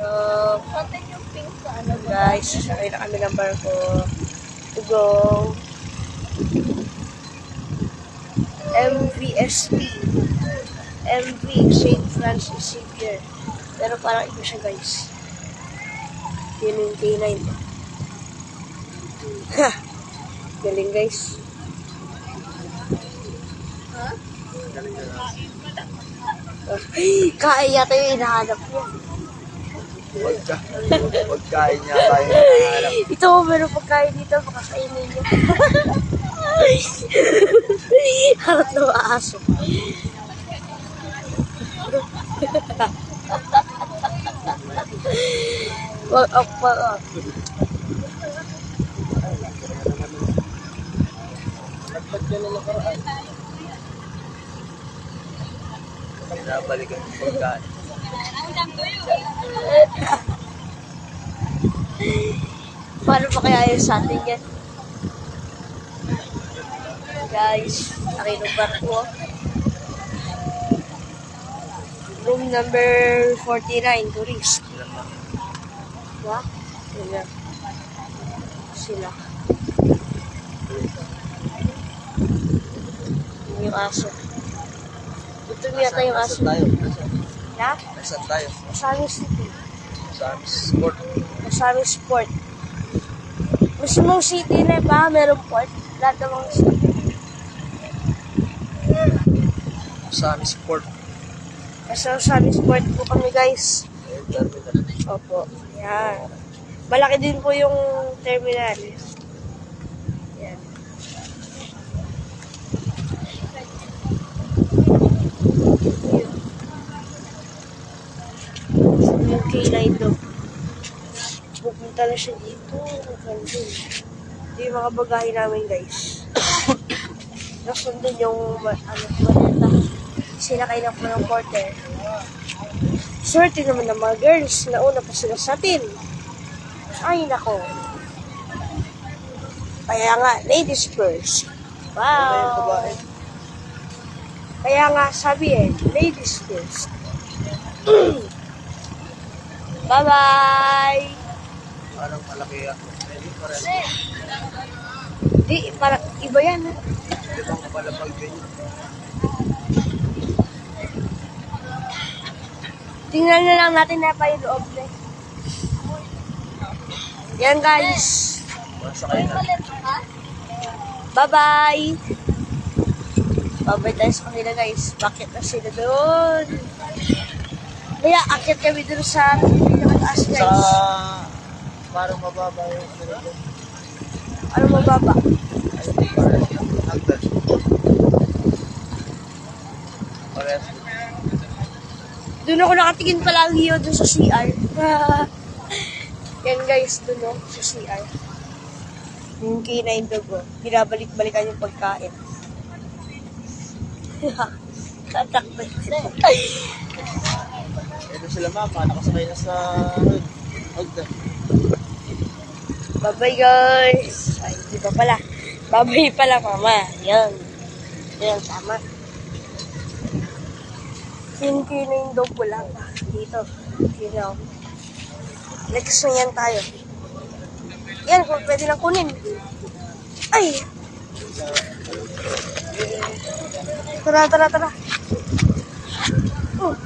So, Pati yung pink sa ano. guys, sasakay na kami ng barko. To go MVSP MV St. Francis Xavier. Pero parang iba siya guys. Yun yung K9 ha! Galing guys. Ha? Ay, kaya yata yung hinahanap niya Pagka, pagkain niya tayo hinahanap. Ito, meron pagkain dito, makakainin niyo. Harap na maaso. Wag up pa up. Pinabalikan yung pagkain. Paano pa kaya yun sa yan? Guys, akin ng barko. oh. Room number 49, tourist. Diba? Sila. Sila. Yun Yung aso. Ito yata yung aso. Nasaan tayo? Nasaan? Na? Nasaan tayo? Kasama City. Sa aming sport. Kasama Sport. Mismong city na ba? Meron port? Lahat ng mga city. Sa aming sport. Kasama sa aming sport po kami guys. Terminal. Opo. Yan. Malaki din po yung terminal. Yan. Yung K9 do. Pupunta na siya dito. Ito yung mga bagahe namin guys. Nandun yung ano, maleta. Sila kayo na po ng porter. Swerte naman ng mga girls. Nauna pa sila sa atin. Ay, nako. Kaya nga, ladies first. Wow. Kaya nga, sabi eh, ladies first. Bye-bye! Parang malaki ako. Hindi pa rin. Di, parang iba yan. Hindi bang kapalapag din? Tingnan na lang natin na pa yung loob na. eh. Yan guys. Masakay na. Bye-bye! Bye-bye tayo sa kanila guys. Bakit na sila doon? Kaya akit kami doon sa pinakataas Sa... Parang mababa yung pinag- Ano mababa? Ay, hindi pa rin. Hagdan. Parehas. Doon ako nakatingin palagi yun doon sa CR. Yan guys, doon no, sa CR. Yung K9 dugo. Binabalik-balikan yung pagkain. Tatakbo sila. Ito sila mama, nakasakay na sa hood. Hagdan. Bye-bye guys. Ay, di ba pala? Bye-bye pala mama. Yan. Yan, tama. Yung K9 dugo lang. Dito. You know. Next na yan tayo. Yan, kung pwede lang kunin. Ay! Tara, tara, tara. Oh.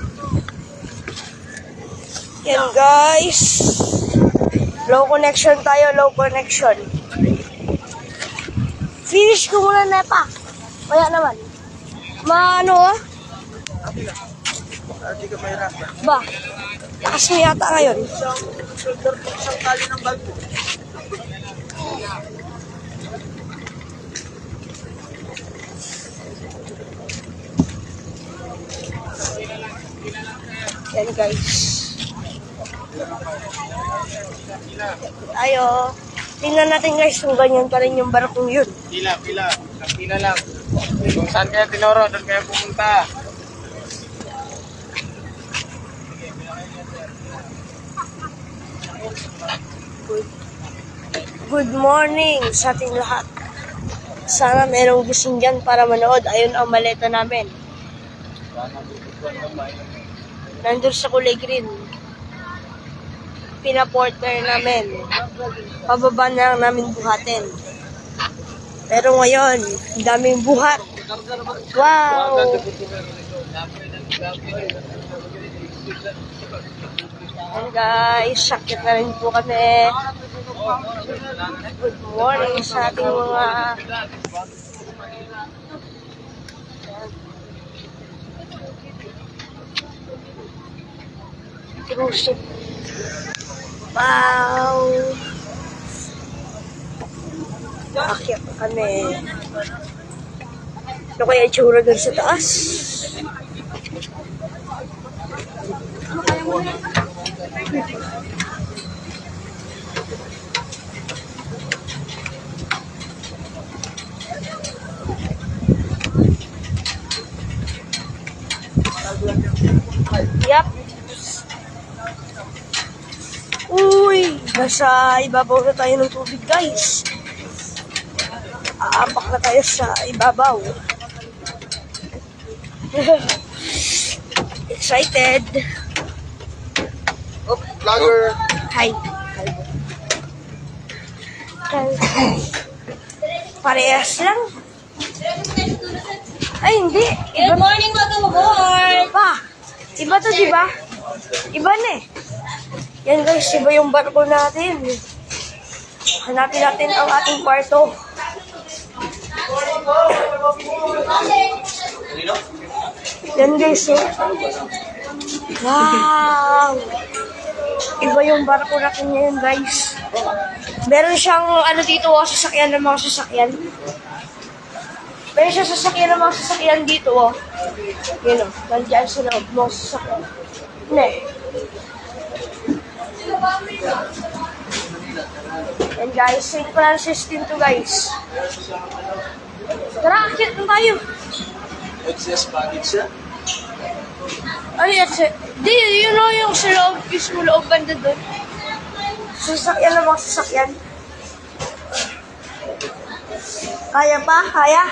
Yan guys. Low connection tayo, low connection. Finish ko muna na pa. Kaya naman. Maano ah? Ah, di ka mahirapan. Ba? Lakas yata ngayon. Isang shoulder po, isang tali ng bag mo. Yan guys. Ayo. Tingnan natin guys kung ganyan pa rin yung barkong yun. Pila, pila. Pila lang. Kung saan kaya tinoro, doon kaya pumunta. Good, good morning sa ating lahat. Sana merong gising dyan para manood. Ayun ang maleta namin. Nandun sa kulay green. Pinaporter namin. Pababa na lang namin buhatin. Pero ngayon, daming buhat. Wow! And guys, sakit na rin po kami. Good morning sa ating mga cruise ship. Wow! Na kami. Ano kaya itsura dun sa taas? Yep. Nasa ibabaw na tayo ng tubig, guys. Aapak na tayo sa ibabaw. Excited. Oh, vlogger. Hi. Parehas lang. Ay, hindi. Iba, Good morning, mag-board! iba. Iba to, di ba? Iba na eh. Yan guys, iba yung barko natin. Hanapin natin ang ating kwarto. Yan guys, oh. Wow! Iba yung barko natin ngayon, guys. Meron siyang, ano dito, oh, sasakyan ng mga sasakyan. Meron siyang sasakyan ng mga sasakyan dito, oh. Yun, oh. Nandiyan sa loob, mga sasakyan. Ne. And guys, St. Francis din to, guys. Tara, akit na tayo. This package siya? Ano yan? Sa, di, you know yung sa loob, mismo loob banda doon. Sasakyan na mga sasakyan. Kaya pa? Kaya?